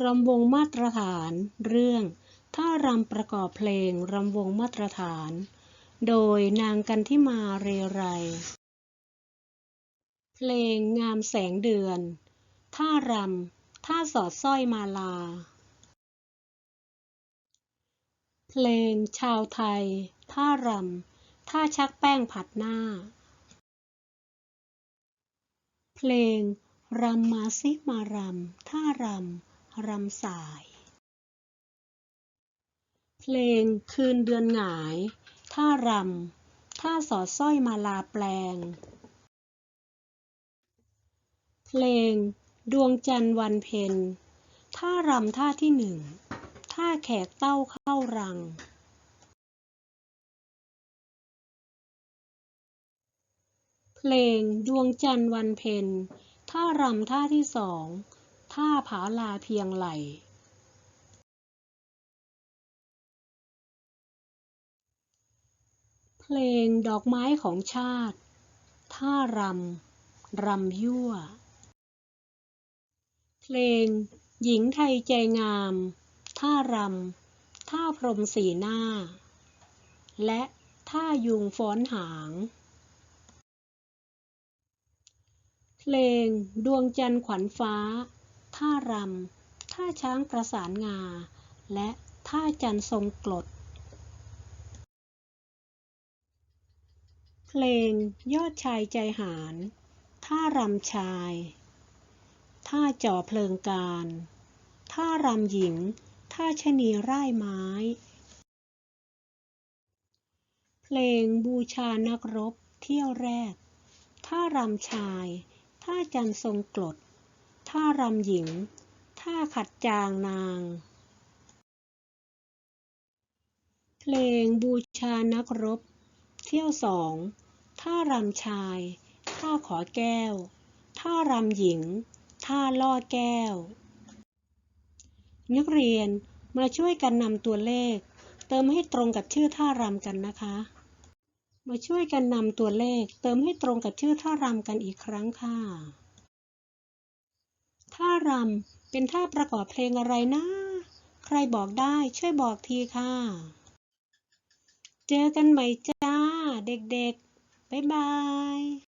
รำวงมาตรฐาน เรื่องท่ารำประกอบเพลงรำวงมาตรฐาน โดยนางกันทิมาเรไร เพลงงามแสงเดือน ท่ารำท่าสอดสร้อยมาลา เพลงชาวไทย ท่ารำท่าชักแป้งผัดหน้า เพลงรำมาซิมารำท่ารำ รำสาย เพลงคืนเดือนหงาย ท่ารำ ท่าสอดสร้อยมาลาแปลง เพลงดวงจันทร์วันเพ็ญ ท่ารำท่าที่หนึ่ง ท่าแขกเต้าเข้ารัง เพลงดวงจันทร์วันเพ็ญ ท่ารำท่าที่สอง ท่าผาลาเพียงไหลเพลงดอกไม้ของชาติ ท่ารำ รำยั่ว เพลงหญิงไทยใจงาม ท่ารำ ท่าพรมสีหน้า และท่ายุงฟ้อนหาง เพลงดวงจันทร์ขวัญฟ้า ท่ารำ ท่าช้างประสานงา และท่าจันทร์ทรงกรดเพลงยอดชายใจหาร ท่ารำชาย ท่าจ่อเพลิงการ ท่ารำหญิง ท่าชะนีร่ายไม้ เพลงบูชานักรบเที่ยวแรก ท่ารำชาย ท่าจันทร์ทรงกรด ท่ารำหญิง ท่าขัดจางนาง เพลงบูชานักรบ เที่ยวสอง ท่ารำชาย ท่าขอแก้ว ท่ารำหญิง ท่าล่อแก้ว นักเรียนมาช่วยกันนำตัวเลข เติมให้ตรงกับชื่อท่ารำกันนะคะ มาช่วยกันนำตัวเลข เติมให้ตรงกับชื่อท่ารำกันอีกครั้งค่ะ ท่ารำเป็นท่าประกอบเพลงอะไรนะ ใครบอกได้ช่วยบอกทีค่ะ เจอกันใหม่จ้า เด็กๆ บ๊ายบาย